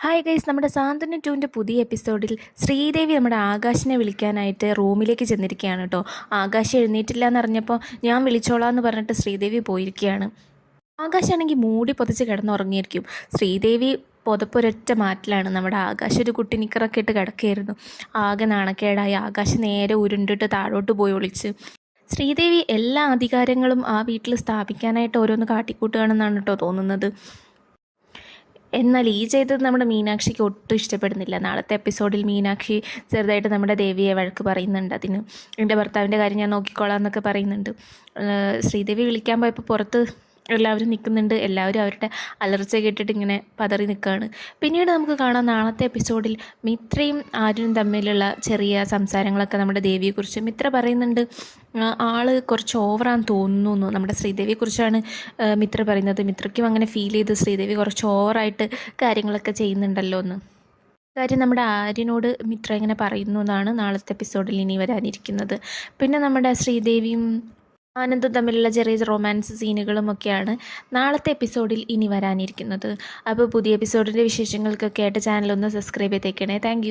Hi guys നമ്മുടെ സാന്ത്വന ടൂവിന്റെ പുതിയ എപ്പിസോഡിൽ ശ്രീദേവി നമ്മുടെ ആകാശിനെ വിളിക്കാനായിട്ട് റൂമിലേക്ക് ചെന്നിരിക്കുകയാണ് കേട്ടോ. ആകാശ് എഴുന്നേറ്റില്ല എന്നറിഞ്ഞപ്പോൾ ഞാൻ വിളിച്ചോളാം എന്ന് പറഞ്ഞിട്ട് ശ്രീദേവി പോയിരിക്കുകയാണ്. ആകാശാണെങ്കിൽ മൂടി പൊതിച്ച് കിടന്നുറങ്ങിയിരിക്കും ശ്രീദേവി പുതപ്പൊരൊറ്റ മാറ്റിലാണ് നമ്മുടെ ആകാശ് ഒരു കുട്ടി നിക്കറൊക്കെ ഇട്ട് കിടക്കുകയായിരുന്നു. ആകെ നാണക്കേടായി ആകാശ് നേരെ ഉരുണ്ടിട്ട് താഴോട്ട് പോയി ഒളിച്ച്. ശ്രീദേവി എല്ലാ അധികാരങ്ങളും ആ വീട്ടിൽ സ്ഥാപിക്കാനായിട്ട് ഓരോന്ന് കാട്ടിക്കൂട്ടുകയാണെന്നാണ് കേട്ടോ തോന്നുന്നത്. എന്നാൽ ഈ ചെയ്തത് നമ്മുടെ മീനാക്ഷിക്ക് ഒട്ടും ഇഷ്ടപ്പെടുന്നില്ല. നാളത്തെ എപ്പിസോഡിൽ മീനാക്ഷി ചെറുതായിട്ട് നമ്മുടെ ദേവിയെ വഴക്ക് പറയുന്നുണ്ട്. അതിന് എന്റെ ഭർത്താവിന്റെ കാര്യം ഞാൻ നോക്കിക്കോളാം എന്നൊക്കെ പറയുന്നുണ്ട്. ശ്രീദേവി വിളിക്കാൻ പോയപ്പോൾ പുറത്ത് എല്ലാവരും നിൽക്കുന്നുണ്ട്. എല്ലാവരും അവരുടെ അലർച്ച കേട്ടിട്ട് ഇങ്ങനെ പതറി നിൽക്കുകയാണ്. പിന്നീട് നമുക്ക് കാണാം നാളത്തെ എപ്പിസോഡിൽ മിത്രയും ആര്യനും തമ്മിലുള്ള ചെറിയ സംസാരങ്ങളൊക്കെ നമ്മുടെ ദേവിയെക്കുറിച്ച്. മിത്ര പറയുന്നുണ്ട് ആൾ കുറച്ച് ഓവറാന്ന് തോന്നുന്നു. നമ്മുടെ ശ്രീദേവിയെക്കുറിച്ചാണ് മിത്ര പറയുന്നത്. മിത്രയ്ക്കും അങ്ങനെ ഫീൽ ചെയ്ത് ശ്രീദേവി കുറച്ച് ഓവറായിട്ട് കാര്യങ്ങളൊക്കെ ചെയ്യുന്നുണ്ടല്ലോ എന്ന്. കാര്യം നമ്മുടെ ആര്യനോട് മിത്ര ഇങ്ങനെ പറയുന്നു എന്നാണ് നാളത്തെ എപ്പിസോഡിൽ ഇനി വരാനിരിക്കുന്നത്. പിന്നെ നമ്മുടെ ശ്രീദേവിയും ആനന്ദും തമ്മിലുള്ള ചെറിയ റൊമാൻസ് സീനുകളും ഒക്കെയാണ് നാളത്തെ എപ്പിസോഡിൽ ഇനി വരാനിരിക്കുന്നത്. അപ്പോൾ പുതിയ എപ്പിസോഡിന്റെ വിശേഷങ്ങൾക്കൊക്കെ ആയിട്ട് ചാനലൊന്ന് സബ്സ്ക്രൈബ് ചെയ്തേക്കണേ. താങ്ക്